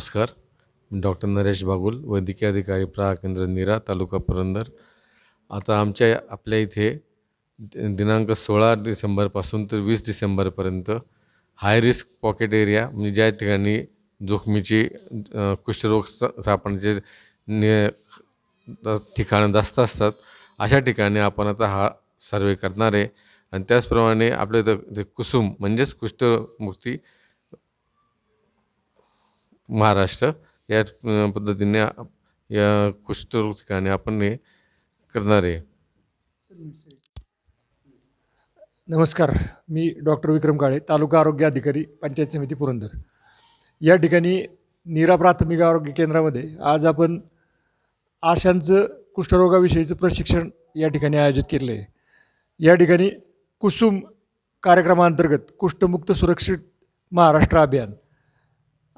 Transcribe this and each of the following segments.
नमस्कार. मी डॉक्टर नरेश बागुल वैद्यकीय अधिकारी प्रा केंद्र नीरा तालुका पुरंदर. आता आमच्या आपल्या इथे दिनांक सोळा डिसेंबरपासून तर वीस डिसेंबरपर्यंत हाय रिस्क पॉकेट एरिया म्हणजे ज्या ठिकाणी जोखमीची कुष्ठरोग स्थापनाचे सापडण्याचे नि ठिकाणं जास्त असतात अशा ठिकाणी आपण आता हा सर्वे करणार आहे. आणि त्याचप्रमाणे आपल्या इथं कुसुम म्हणजेच कुष्ठमुक्ती महाराष्ट्र या पद्धतीने या कुष्ठरोग ठिकाणी आपण हे करणार आहे. नमस्कार. मी डॉक्टर विक्रम काळे तालुका आरोग्य अधिकारी पंचायत समिती पुरंदर. या ठिकाणी नीरा प्राथमिक आरोग्य केंद्रामध्ये आज आपण आशांचं कुष्ठरोगाविषयीचं प्रशिक्षण या ठिकाणी आयोजित केलं आहे. या ठिकाणी कुसुम कार्यक्रमाअंतर्गत कुष्ठमुक्त सुरक्षित महाराष्ट्र अभियान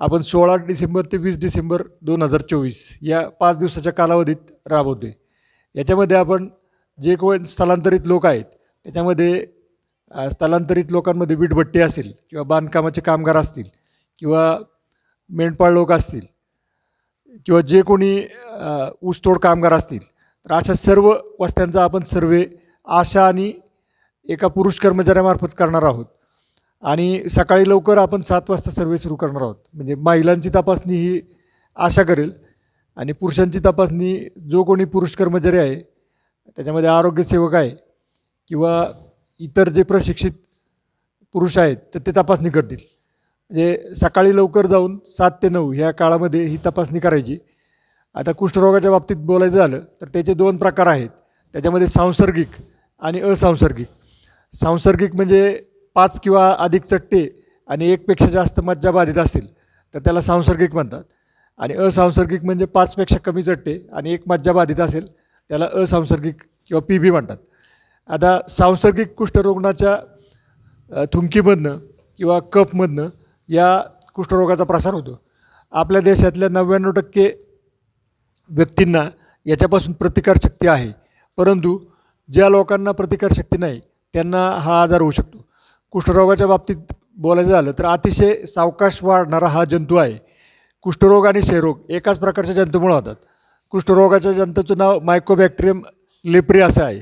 आपण सोळा डिसेंबर ते वीस डिसेंबर दोन हजार चोवीस या पाच दिवसाच्या कालावधीत राबवतो आहे याच्यामध्ये आपण जे कोण स्थलांतरित लोक आहेत त्याच्यामध्ये स्थलांतरित लोकांमध्ये वीटभट्टी असेल किंवा बांधकामाचे कामगार असतील किंवा मेंढपाळ लोक असतील किंवा जे कोणी ऊसतोड कामगार असतील तर अशा सर्व वस्त्यांचा आपण सर्वे आशा आणि एका पुरुष कर्मचाऱ्यामार्फत करणार आहोत. आणि सकाळी लवकर आपण सात वाजता सर्वे सुरू करणार आहोत. म्हणजे महिलांची तपासणी ही आशा करेल. आणि पुरुषांची तपासणी जो कोणी पुरुष कर्मचारी आहे त्याच्यामध्ये आरोग्यसेवक आहे किंवा इतर जे प्रशिक्षित पुरुष आहेत तर ते तपासणी करतील. म्हणजे सकाळी लवकर जाऊन सात ते नऊ ह्या काळामध्ये ही तपासणी करायची. आता कुष्ठरोगाच्या बाबतीत बोलायचं झालं तर त्याचे दोन प्रकार आहेत. त्याच्यामध्ये सांसर्गिक आणि असंसर्गिक. सांसर्गिक म्हणजे पाच किंवा अधिक चट्टे आणि एकपेक्षा जास्त मज्जा बाधित असेल तर त्याला सांसर्गिक म्हणतात. आणि असांसर्गिक म्हणजे पाचपेक्षा कमी चट्टे आणि एक मज्जा बाधित असेल त्याला असांसर्गिक किंवा पी बी म्हणतात. आता सांसर्गिक कुष्ठरोगणाच्या थुंकीमधनं किंवा कफमधनं या कुष्ठरोगाचा प्रसार होतो. आपल्या देशातल्या नव्याण्णव टक्के व्यक्तींना याच्यापासून प्रतिकारशक्ती आहे. परंतु ज्या लोकांना प्रतिकारशक्ती नाही त्यांना हा आजार होऊ शकतो. कुष्ठरोगाच्या बाबतीत बोलायचं झालं तर अतिशय सावकाश वाढणारा हा जंतू आहे. कुष्ठरोग आणि क्षयरोग एकाच प्रकारच्या जंतूमुळे होतात. कुष्ठरोगाच्या जंतूचं नाव मायकोबॅक्टेरियम लेप्री असं आहे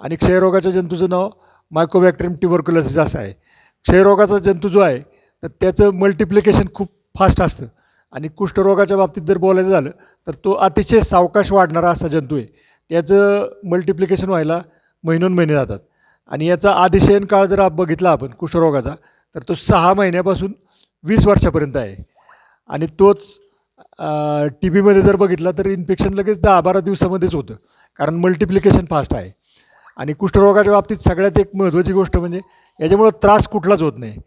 आणि क्षयरोगाच्या जंतूचं नाव मायकोबॅक्टेरियम ट्युबरक्युलोसिस असं आहे. क्षयरोगाचा जंतू जो आहे तर त्याचं मल्टिप्लिकेशन खूप फास्ट असतं. आणि कुष्ठरोगाच्या बाबतीत जर बोलायचं झालं तर तो अतिशय सावकाश वाढणारा असा जंतू आहे. त्याचं मल्टिप्लिकेशन व्हायला महिनोन महिने जातात. आणि याचा आदिशयन काळ जर आप बघितला आपण कुष्ठरोगाचा तर तो सहा महिन्यापासून वीस वर्षापर्यंत आहे. आणि तोच टी बीमध्ये जर बघितला तर इन्फेक्शन लगेच दहा बारा दिवसामध्येच होतं कारण मल्टिप्लिकेशन फास्ट आहे. आणि कुष्ठरोगाच्या बाबतीत सगळ्यात एक महत्त्वाची गोष्ट म्हणजे याच्यामुळं त्रास कुठलाच होत नाही.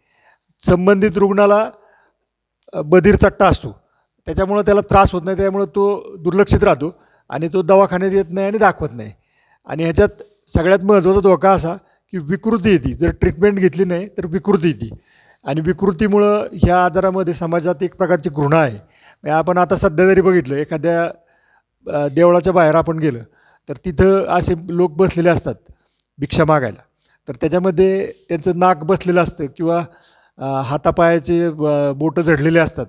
संबंधित रुग्णाला बधीर चट्टा असतो. त्याच्यामुळं त्याला त्रास होत नाही त्यामुळं तो दुर्लक्षित राहतो आणि तो दवाखान्यात येत नाही आणि दाखवत नाही. आणि ह्याच्यात सगळ्यात महत्त्वाचा धोका असा की विकृती येते. जर ट्रीटमेंट घेतली नाही तर विकृती येते. आणि विकृतीमुळं ह्या आजारामध्ये समाजात एक प्रकारची घृणा आहे. म्हणजे आपण आता सध्या जरी बघितलं एखाद्या देवळाच्या बाहेर आपण गेलं तर तिथं असे लोक बसलेले असतात भिक्षा मागायला. तर त्याच्यामध्ये त्यांचं नाक बसलेलं असतं किंवा हातापायाचे बोटं झडलेले असतात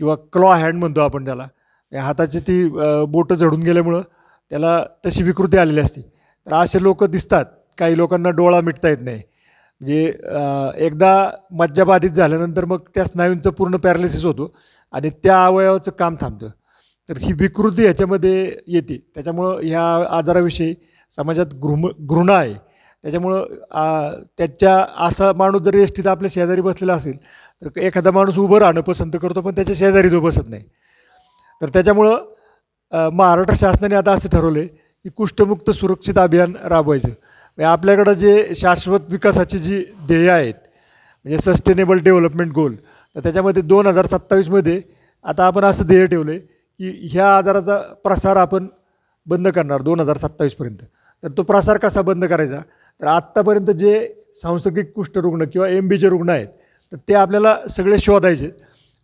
किंवा क्लॉ हँड म्हणतो आपण त्याला. म्हणजे हाताची ती बोटं झडून गेल्यामुळं त्याला तशी विकृती आलेली असते. तर असे लोक दिसतात. काही लोकांना डोळा मिटता येत नाही. म्हणजे एकदा मज्जाबाधित झाल्यानंतर मग त्या स्नायूंचं पूर्ण पॅरालिसिस होतो आणि त्या अवयवाचं काम थांबतं. तर ही विकृती ह्याच्यामध्ये येते. त्याच्यामुळं ह्या आजाराविषयी समाजात घृम घृणा आहे. त्याच्यामुळं त्याच्या असा माणूस जर एस टीत आपल्या शेजारी बसलेला असेल तर एखादा माणूस उभं राहणं पसंत करतो पण त्याच्या शेजारी जो बसत नाही. तर त्याच्यामुळं महाराष्ट्र शासनाने आता असं ठरवलं आहे की कुष्ठमुक्त सुरक्षित अभियान राबवायचं. म्हणजे आपल्याकडं जे शाश्वत विकासाची जी ध्येय आहेत म्हणजे सस्टेनेबल डेव्हलपमेंट गोल तर त्याच्यामध्ये दोन हजार सत्तावीसमध्ये आता आपण असं ध्येय ठेवलं आहे की ह्या आजाराचा प्रसार आपण बंद करणार दोन हजार सत्तावीसपर्यंत. तर तो प्रसार कसा बंद करायचा? तर आत्तापर्यंत जे सांसर्गिक कुष्ठरुग्ण किंवा एम बीचे रुग्ण आहेत तर ते आपल्याला सगळे शोधायचे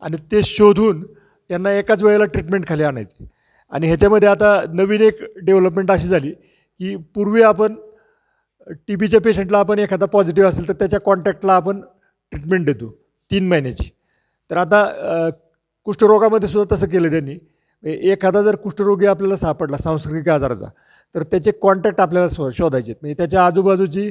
आणि ते शोधून त्यांना एकाच वेळेला ट्रीटमेंटखाली आणायचे. आणि ह्याच्यामध्ये आता नवीन एक डेव्हलपमेंट अशी झाली की पूर्वी आपण टी बीच्या पेशंटला आपण एखादा पॉझिटिव्ह असेल तर त्याच्या कॉन्टॅक्टला आपण ट्रीटमेंट देतो तीन महिन्याची. तर आता कुष्ठरोगामध्ये सुद्धा तसं केलं त्यांनी. म्हणजे एखादा जर कुष्ठरोगी आपल्याला सापडला सांस्कृतिक आजाराचा तर त्याचे कॉन्टॅक्ट आपल्याला शो शोधायचे आहेत. म्हणजे त्याच्या आजूबाजूची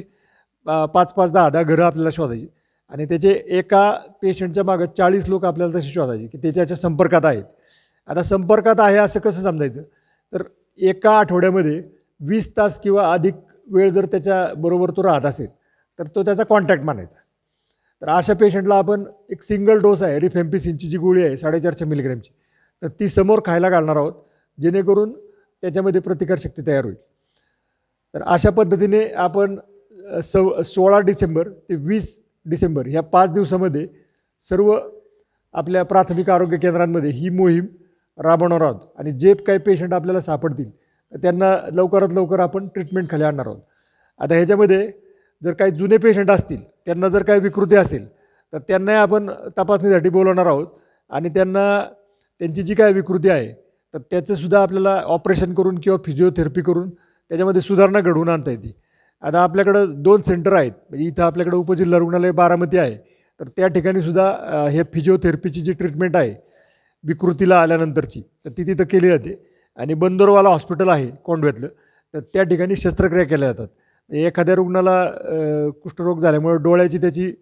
पाच पाच दहा दहा घरं आपल्याला शोधायची आणि त्याचे एका पेशंटच्या मागं चाळीस लोक आपल्याला तसे शोधायचे की ते त्याच्या संपर्कात आहेत. आता संपर्कात आहे असं कसं समजायचं? तर एका आठवड्यामध्ये वीस तास किंवा अधिक वेळ जर त्याच्याबरोबर तो राहत असेल तर तो त्याचा कॉन्टॅक्ट मानायचा. तर अशा पेशंटला आपण एक सिंगल डोस आहे रिफेम्पिसिनची जी गोळी आहे साडेचारशे मिलीग्रॅमची तर ती समोर खायला घालणार आहोत जेणेकरून त्याच्यामध्ये प्रतिकारशक्ती तयार होईल. तर अशा पद्धतीने आपण सव सोळा डिसेंबर ते वीस डिसेंबर ह्या पाच दिवसामध्ये सर्व आपल्या प्राथमिक आरोग्य केंद्रांमध्ये ही मोहीम राबवणार आहोत आणि जे काही पेशंट आपल्याला सापडतील तर त्यांना लवकरात लवकर आपण ट्रीटमेंट खाली आणणार आहोत. आता ह्याच्यामध्ये जर काही जुने पेशंट असतील त्यांना जर काही विकृती असेल तर त्यांनाही आपण तपासणीसाठी बोलवणार आहोत आणि त्यांना त्यांची जी काय विकृती आहे तर त्याचंसुद्धा आपल्याला ऑपरेशन करून किंवा फिजिओथेरपी करून त्याच्यामध्ये सुधारणा घडवून आणता येते. आता आपल्याकडं दोन सेंटर आहेत म्हणजे इथं आपल्याकडं उपजिल्हा रुग्णालय बारामती आहे तर त्या ठिकाणी सुद्धा हे फिजिओथेरपीची जी ट्रीटमेंट आहे विकृतीला आल्यानंतरची. तर ती तिथं केली जाते. आणि बंदोरवाला हॉस्पिटल आहे कोंडव्यातलं. तर त्या ठिकाणी शस्त्रक्रिया केल्या जातात. एखाद्या रुग्णाला कुष्ठरोग झाल्यामुळे डोळ्याची त्याची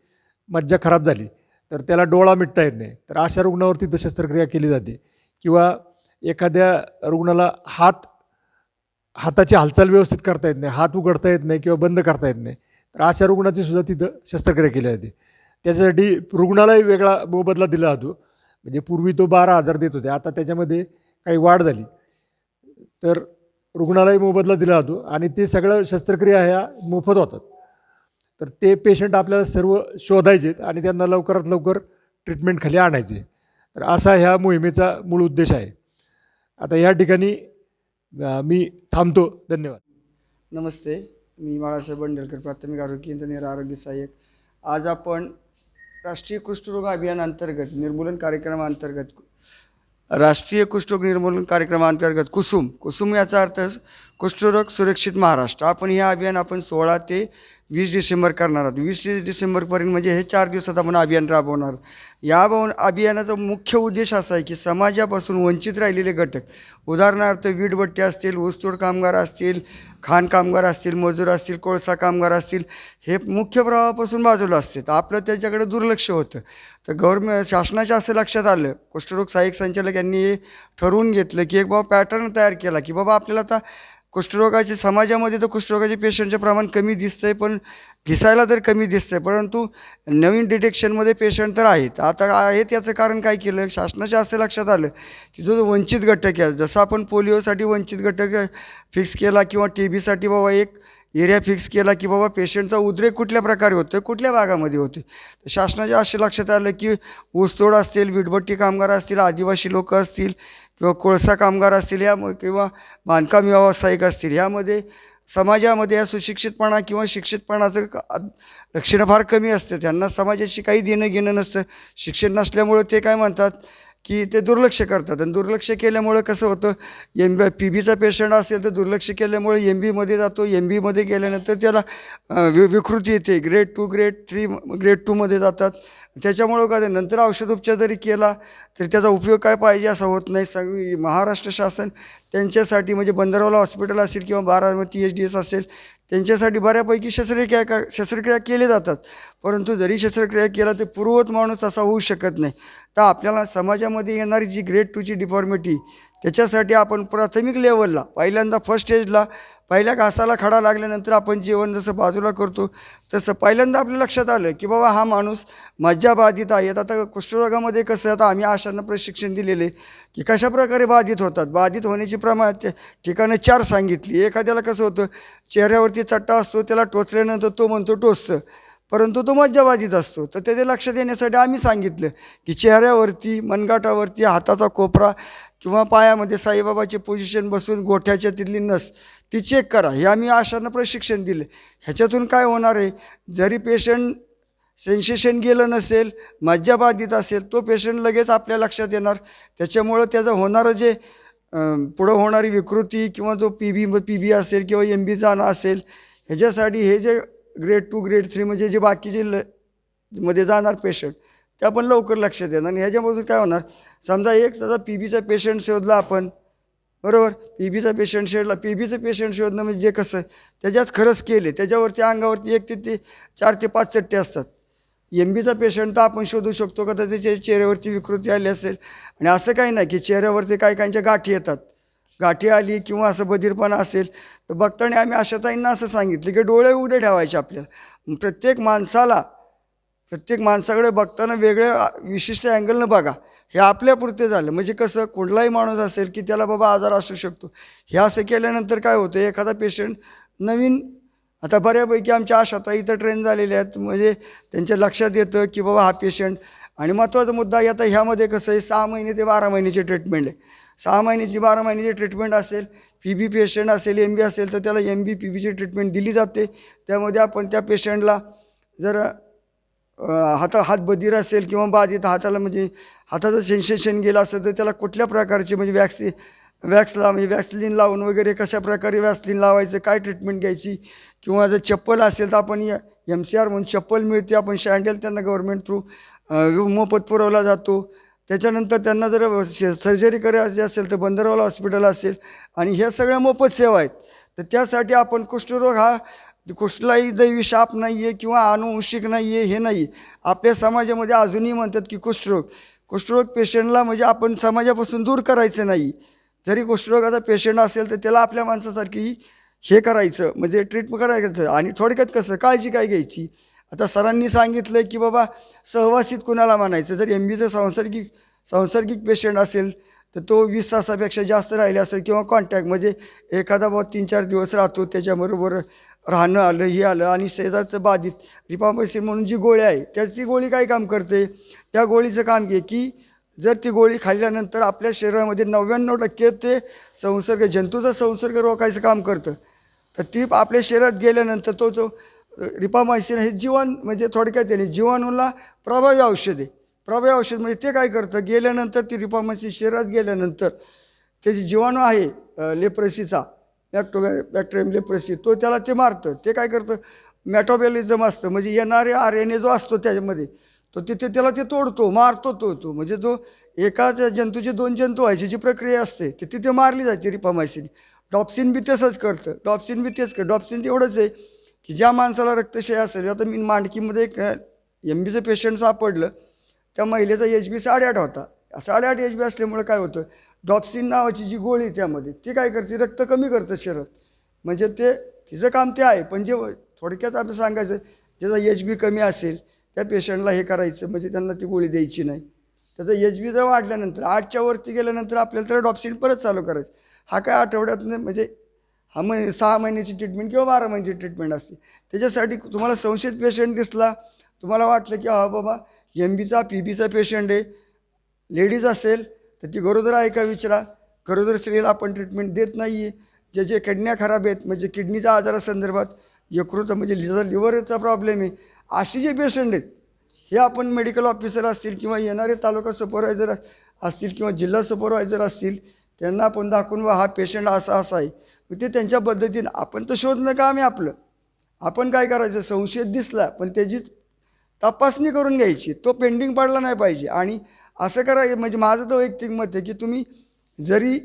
मज्जा खराब झाली. तर त्याला डोळा मिटता येत नाही. तर अशा रुग्णावर तिथं शस्त्रक्रिया केली जाते. किंवा एखाद्या रुग्णाला हात हाताची हालचाल व्यवस्थित करता येत नाही. हात उघडता येत नाही किंवा बंद करता येत नाही. तर अशा रुग्णाची सुद्धा तिथं शस्त्रक्रिया केली जाते. त्याच्यासाठी रुग्णालाही वेगळा मोबदला दिला जातो. म्हणजे पूर्वी तो बारा हजार देत होते. आता त्याच्यामध्ये काही वाढ झाली. तर रुग्णालाही मोबदला दिला जातो आणि ते सगळं शस्त्रक्रिया ह्या मोफत होतात. तर ते पेशंट आपल्याला सर्व शोधायचेत आणि त्यांना लवकरात लवकर ट्रीटमेंट खाली आणायचे. तर असा ह्या मोहिमेचा मूळ उद्देश आहे. आता या ठिकाणी मी थांबतो. धन्यवाद. नमस्ते. मी बाळासाहेब बंडलकर प्राथमिक आरोग्य केंद्र आरोग्य सहाय्यक. आज आपण राष्ट्रीय कुष्ठरोग अभियानांतर्गत निर्मूलन कार्यक्रमांतर्गत राष्ट्रीय कुष्ठरोग निर्मूलन कार्यक्रमांतर्गत कुसुम कुसुम याचा अर्थ कुष्ठरोग सुरक्षित महाराष्ट्र. आपण हे अभियान आपण सोळा ते वीस डिसेंबर करणार आहोत. वीस डिसेंबरपर्यंत म्हणजे हे चार दिवसात आपण अभियान राबवणार. या भाव अभियानाचा मुख्य उद्देश असा आहे की समाजापासून वंचित राहिलेले घटक उदाहरणार्थ वीटभट्टे असतील ऊसतोड कामगार असतील खाण कामगार असतील मजूर असतील कोळसा कामगार असतील हे मुख्य प्रवाहापासून बाजूला असते तर आपलं त्याच्याकडे दुर्लक्ष होतं. तर गव्हर्मेंट शासनाच्या असं लक्षात आलं कुष्ठरोग सहाय्यक संचालक यांनी हे ठरवून घेतलं की एक बाबा पॅटर्न तयार केला की बाबा आपल्याला आता कुष्ठरोगाचे समाजामध्ये तर कुष्ठरोगाचे पेशंटचे प्रमाण कमी दिसतं आहे पण दिसायला तर कमी दिसतं आहे परंतु नवीन डिटेक्शनमध्ये पेशंट तर आहेत. आता आहेत याचं कारण काय केलं? शासनाच्या असं लक्षात आलं की जो वंचित घटक आहे जसं आपण पोलिओसाठी वंचित घटक फिक्स केला किंवा टी बीसाठी बाबा एक एरिया फिक्स केला की बाबा पेशंटचा उद्रेक कुठल्या प्रकारे होतो कुठल्या भागामध्ये होते तर शासनाच्या असे लक्षात आलं की ऊसतोड असतील विटभट्टी कामगार असतील आदिवासी लोक असतील किंवा कोळसा कामगार असतील या किंवा बांधकाम व्यावसायिक असतील यामध्ये समाजामध्ये या सुशिक्षितपणा किंवा शिक्षितपणाचं लक्षणं फार कमी असतं. त्यांना समाजाशी काही देणं घेणं नसतं. शिक्षण नसल्यामुळं ते काय म्हणतात की ते दुर्लक्ष करतात. आणि दुर्लक्ष केल्यामुळं कसं होतं? एम बी पी बीचा पेशंट असेल तर दुर्लक्ष केल्यामुळे एम बीमध्ये जातो. एम बीमध्ये गेल्यानंतर त्याला वि विकृती येते. Grade two grade three grade टूमध्ये जातात. त्याच्यामुळं का ते नंतर औषधोपचार जरी केला तरी त्याचा उपयोग काय पाहिजे असा होत नाही. सगळी महाराष्ट्र शासन त्यांच्यासाठी म्हणजे बंदरवाला हॉस्पिटल असेल किंवा बारामती एच डी एस असेल त्यांच्यासाठी बऱ्यापैकी शस्त्रक्रिया का शस्त्रक्रिया केले जातात. परंतु जरी शस्त्रक्रिया केला तर पूर्ववत माणूस असा होऊ शकत नाही. तर आपल्याला समाजामध्ये येणारी जी ग्रेड टूची डिफॉर्मिटी त्याच्यासाठी आपण प्राथमिक लेवलला पहिल्यांदा फर्स्ट स्टेजला पहिल्या घासाला खडा लागल्यानंतर आपण जेवण जसं बाजूला करतो तसं पहिल्यांदा आपल्या लक्षात आलं की बाबा हा माणूस मज्जा बाधित आहे. आता कुष्ठरोगामध्ये कसं आता आम्ही आशांना प्रशिक्षण दिलेले की कशाप्रकारे बाधित होतात? बाधित होण्याची प्रमाण ठिकाणं चार सांगितली. एखाद्याला कसं होतं चेहऱ्यावरती चट्टा असतो त्याला टोचल्यानंतर तो म्हणतो टोचतं. परंतु तो मज्जाबाधित असतो. तर त्याचे लक्ष देण्यासाठी आम्ही सांगितलं की चेहऱ्यावरती मनगाटावरती हाताचा कोपरा किंवा पायामध्ये साईबाबाचे पोझिशन बसून गोठ्याच्या तिथली नस ती चेक करा. हे आम्ही आशांना प्रशिक्षण दिलं. ह्याच्यातून काय होणार आहे? जरी पेशंट सेन्सेशन गेलं नसेल मज्जाबाधित असेल तो पेशंट लगेच आपल्या लक्षात येणार. त्याच्यामुळं त्याचं होणारं जे पुढं होणारी विकृती किंवा जो पी बी पी बी असेल किंवा एम बी जाणं असेल ह्याच्यासाठी हे जे ग्रेड टू ग्रेड थ्री म्हणजे जे बाकीचे ल मध्ये जाणार पेशंट त्या पण लवकर लक्षात येणार. आणि ह्याच्यापासून काय होणार? समजा एक समजा पी बीचा पेशंट शोधला आपण बरोबर? पी बीचा पेशंट शोधला. पी बीचं पेशंट शोधणं म्हणजे जे कसं त्याच्यात खरंच केले. त्याच्यावरती अंगावरती एक ते ते चार ते पाच चट्टे असतात. एम बीचा पेशंट तर आपण शोधू शकतो का? तर त्याच्या चेहऱ्यावरती विकृती आली असेल. आणि असं काही नाही की चेहऱ्यावरती काही काहींच्या गाठी येतात. गाठी आली किंवा असं बधीरपणा असेल तर बघताना आम्ही आशाताईंना असं सांगितलं की डोळे उघडे ठेवायचे आपल्याला. प्रत्येक माणसाला प्रत्येक माणसाकडे बघताना वेगळ्या विशिष्ट अँगलनं बघा. हे आपल्यापुरते झालं. म्हणजे कसं कुठलाही माणूस असेल की त्याला बाबा आजार असू शकतो. हे असं केल्यानंतर काय होतं एखादा पेशंट नवीन आता बऱ्यापैकी आमच्या आशाताई इथं ट्रेन झालेल्या आहेत. म्हणजे त्यांच्या लक्षात येतं की बाबा हा पेशंट आणि महत्त्वाचा मुद्दा आहे, आता ह्यामध्ये कसं आहे सहा महिने ते बारा महिन्याची ट्रीटमेंट आहे. सहा महिन्याची बारा महिन्याची ट्रीटमेंट असेल पी बी पेशंट असेल एम बी असेल तर त्याला एम बी पी बीची ट्रीटमेंट दिली जाते. त्यामध्ये आपण त्या पेशंटला जर हाता हात बधीर असेल किंवा बाधित हाताला म्हणजे हाताचं सेन्सेशन गेलं असेल तर त्याला कुठल्या प्रकारचे म्हणजे वॅक्सि वॅक्सला म्हणजे वॅक्सलिन लावून वगैरे कशा प्रकारे वॅक्सलिन लावायचं काय ट्रीटमेंट घ्यायची किंवा जर चप्पल असेल तर आपण एम सी आर म्हणून चप्पल मिळते आपण शँडेल त्यांना गव्हर्मेंट थ्रू मोफत पुरवला जातो. त्याच्यानंतर त्यांना जर सर्जरी करायची असेल तर बंदरवाला हॉस्पिटल असेल आणि ह्या सगळ्या मोफत सेवा आहेत. तर त्यासाठी आपण कुष्ठरोग हा कुठलाही दैवी शाप नाही आहे किंवा अनुवंशिक नाही आहे हे नाही आपल्या समाजामध्ये अजूनही म्हणतात की कुष्ठरोग कुष्ठरोग पेशंटला म्हणजे आपण समाजापासून दूर करायचं नाही. जरी कुष्ठरोगाचा पेशंट असेल तर त्याला आपल्या माणसासारखी हे करायचं म्हणजे ट्रीटमेंट करायचं आणि थोडक्यात कसं काळजी काय घ्यायची? आता सरांनी सांगितलं की बाबा सहवासित कुणाला मानायचं जर एम बीचं सांसर्गिक सांसर्गिक पेशंट असेल तर तो वीस तासापेक्षा जास्त राहिले असेल किंवा कॉन्टॅक्ट म्हणजे एखादा बाबा तीन चार दिवस राहतो त्याच्याबरोबर राहणं आलं हे आलं आणि शेजारचं बाधित रिपामसिन म्हणून जी गोळी आहे त्याच ती गोळी काय काम करते? त्या गोळीचं काम घे की जर ती गोळी खाल्ल्यानंतर आपल्या शरीरामध्ये नव्याण्णव टक्के ते संसर्ग जंतूचा संसर्ग रोखायचं काम करतं. तर ती आपल्या शरीरात गेल्यानंतर तो जो रिपामायसिन हे जीवन म्हणजे थोडक्यात येणे जीवाणूला प्रभावी औषधे. प्रभावी औषध म्हणजे ते काय करतं? गेल्यानंतर ती रिपामायसिन शरीरात गेल्यानंतर ते जे जीवाणू आहे लेप्रसीचा बॅक्टो बॅक्टेरियम लेप्रसी तो त्याला ते मारतं. ते काय करतं? मॅटोबॅलिझम असतं. म्हणजे येणारे आर एन ए जो असतो त्याच्यामध्ये तो तिथे त्याला ते तोडतो मारतो तो तो. म्हणजे तो एकाच जंतूचे दोन जंतू व्हायची जी प्रक्रिया असते ती तिथे मारली जाते रिपामायसिन. डॉप्सिन बी तसंच करतं. डॉप्सिन बी तेच कर डॉप्सिन एवढंच आहे. की ज्या माणसाला रक्तक्षय असेल आता मी मांडकीमध्ये एक एम बीचं पेशंट सापडलं त्या महिलेचा एच बी साडेआठ होता. साडेआठ एच बी असल्यामुळे काय होतं डॉप्सिन नावाची जी गोळी आहे त्यामध्ये ती काय करते रक्त कमी करतं शरीरात. म्हणजे ते तिचं काम ते आहे पण जे थोडक्यात आपण सांगायचं ज्याचा एच बी कमी असेल त्या पेशंटला हे करायचं म्हणजे त्यांना ती गोळी द्यायची नाही. त्याचा एच बी जर वाढल्यानंतर आठच्या वरती गेल्यानंतर आपल्याला तर डॉप्सिन परत चालू करायचं. हा काय आठवड्यातनं म्हणजे हा मग सहा महिन्याची ट्रीटमेंट किंवा बारा महिन्याची ट्रीटमेंट असते. त्याच्यासाठी तुम्हाला संशयित पेशंट दिसला तुम्हाला वाटलं की हा बाबा एम बीचा पी बीचा पेशंट आहे. लेडीज असेल तर ती गरोदर आहे का विचारा. गरोदर स्त्रीला आपण ट्रीटमेंट देत नाही आहे ज्याचे किडन्या खराब आहेत म्हणजे किडनीच्या आजारासंदर्भात यकृत म्हणजे लिव्हर लिव्हरचा प्रॉब्लेम आहे. असे जे पेशंट आहेत हे आपण मेडिकल ऑफिसर असतील किंवा येणारे तालुका सुपरवायझर असतील किंवा जिल्हा सुपरवायझर असतील त्यांना आपण दाखवून वा हा पेशंट असा असा आहे. ते त्यांच्या पद्धतीनं आपण तर शोधणं काम आहे आपलं? आपण काय करायचं? संशयित दिसला पण त्याची तपासणी करून घ्यायची. तो पेंडिंग पडला नाही पाहिजे. आणि असं करायचं म्हणजे माझं तर वैयक्तिक मत आहे की तुम्ही जरी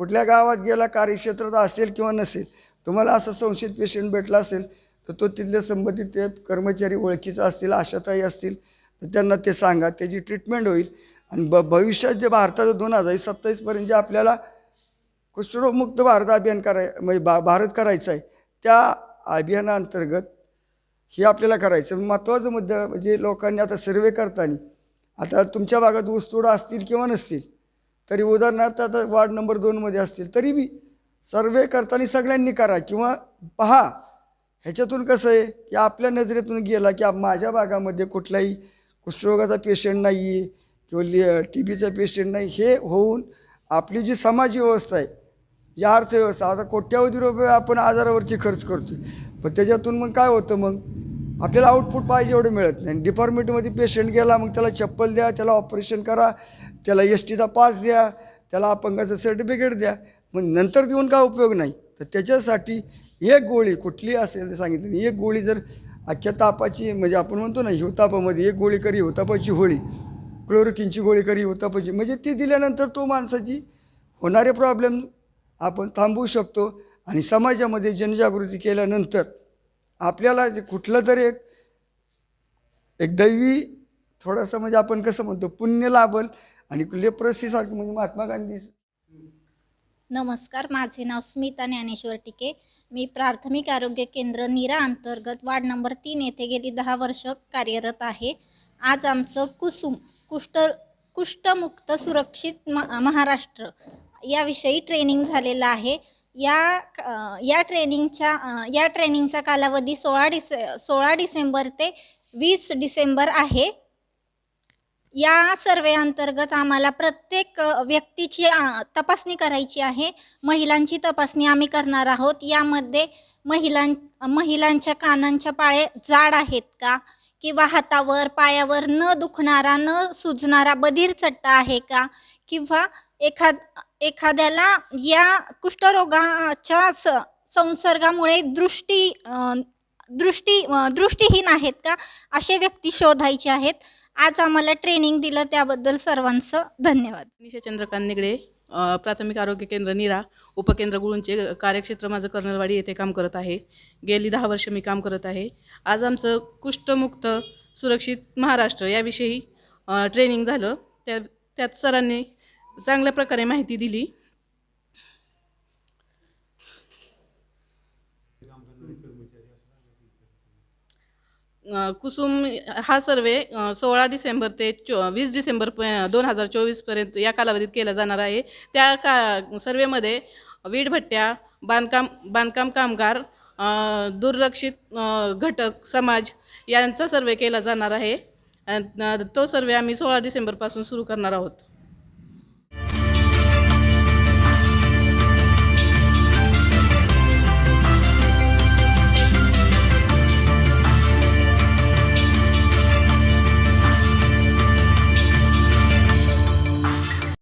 कुठल्या गावात गेला कार्यक्षेत्रात असेल किंवा नसेल तुम्हाला असं संशयित पेशंट भेटला असेल तर तो तिथले संबंधित ते कर्मचारी ओळखीचा असतील आशाताई असतील तर त्यांना ते सांगा. त्याची ट्रीटमेंट होईल. आणि ब भविष्यात जे भारताचं दोन हजार सत्तावीसपर्यंत जे आपल्याला कुष्ठरोगमुक्त भारत अभियान कराय म्हणजे बा भारत करायचं आहे त्या अभियानाअंतर्गत हे आपल्याला करायचं महत्त्वाचा मुद्दा म्हणजे लोकांनी आता सर्वे करताना आता तुमच्या भागात ऊसतोड असतील किंवा नसतील तरी उदाहरणार्थ आता वार्ड नंबर दोनमध्ये असतील तरी बी सर्वे करताना सगळ्यांनी करा किंवा पहा ह्याच्यातून कसं आहे की आपल्या नजरेतून गेला की माझ्या भागामध्ये कुठलाही कुष्ठरोगाचा पेशंट नाही आहे किंवा लि टी बीचा पेशंट नाही हे होऊन आपली जी समाज व्यवस्था आहे या अर्थव्यवस्था आता कोट्यावधी रुपये आपण आजारावरची खर्च करतो पण त्याच्यातून मग काय होतं मग? आपल्याला आउटपुट पाहिजे एवढं मिळत नाही. डिपार्टमेंटमध्ये पेशंट गेला मग त्याला चप्पल द्या त्याला ऑपरेशन करा त्याला एस टीचा पास द्या त्याला अपंगाचं सर्टिफिकेट द्या. मग नंतर देऊन काय उपयोग नाही? तर त्याच्यासाठी एक गोळी कुठली असेल ते सांगितलं एक गोळी जर अख्ख्या तापाची म्हणजे आपण म्हणतो ना हिवतापामध्ये एक गोळी करी हिवतापाची होळी. क्लोरोकिनची गोळी करी हिवतापाची. म्हणजे ती दिल्यानंतर तो माणसाची होणारे प्रॉब्लेम आपण थांबवू शकतो. आणि समाजामध्ये जनजागृती केल्यानंतर आपल्याला जे कुठलं तरी एक एक दैवी थोडंसं म्हणजे आपण कसं म्हणतो पुण्य लाभल. आणि लेप्रसीसारखं म्हणजे महात्मा गांधी. नमस्कार माझे नाव स्मिता ज्ञानेश्वर टिके. मी प्राथमिक आरोग्य केंद्र नीरा अंतर्गत वार्ड नंबर तीन येथे गेली दहा वर्ष कार्यरत आहे. आज आमचं कुसुम कुष्ठ कुष्ठमुक्त सुरक्षित महाराष्ट्र याविषयी ट्रेनिंग झालेलं आहे. या या ट्रेनिंगच्या या ट्रेनिंगचा कालावधी सोळा डिसे सोळा डिसेंबर ते वीस डिसेंबर आहे. या सर्वे अंतर्गत आम्हाला प्रत्येक व्यक्तीची तपासणी करायची आहे. महिलांची तपासणी आम्ही करणार आहोत. यामध्ये महिलां महिलांच्या कानांच्या पाळे जाड आहेत का? किंवा हातावर पायावर न दुखणारा न सुजणारा बधीर चट्टा आहे का? किंवा एखाद एखाद्याला या कुष्ठरोगाच्या स संसर्गामुळे दृष्टी दृष्टी दृष्टीहीन आहेत का? असे व्यक्ती शोधायचे आहेत. आज आम्हाला ट्रेनिंग दिलं त्याबद्दल सर्वांचं धन्यवाद. निशा चंद्रकांत निगडे प्राथमिक आरोग्य केंद्र निरा उपकेंद्र गुळूंचे कार्यक्षेत्र माझं कर्नलवाडी येथे काम करत आहे. गेली दहा वर्ष मी काम करत आहे. आज आमचं कुष्ठमुक्त सुरक्षित महाराष्ट्र याविषयी ट्रेनिंग झालं. त्या त्यात सरांनी चांगल्या प्रकारे माहिती दिली. कुसुम हा सर्वे सोळा डिसेंबर ते चो वीस डिसेंबर प दोन हजार चोवीसपर्यंत या कालावधीत केला जाणार आहे. त्या का सर्वेमध्ये वीटभट्ट्या बांधकाम बांधकाम कामगार दुर्लक्षित घटक समाज यांचा सर्वे केला जाणार आहे. तो सर्वे आम्ही सोळा डिसेंबरपासून सुरू करणार आहोत.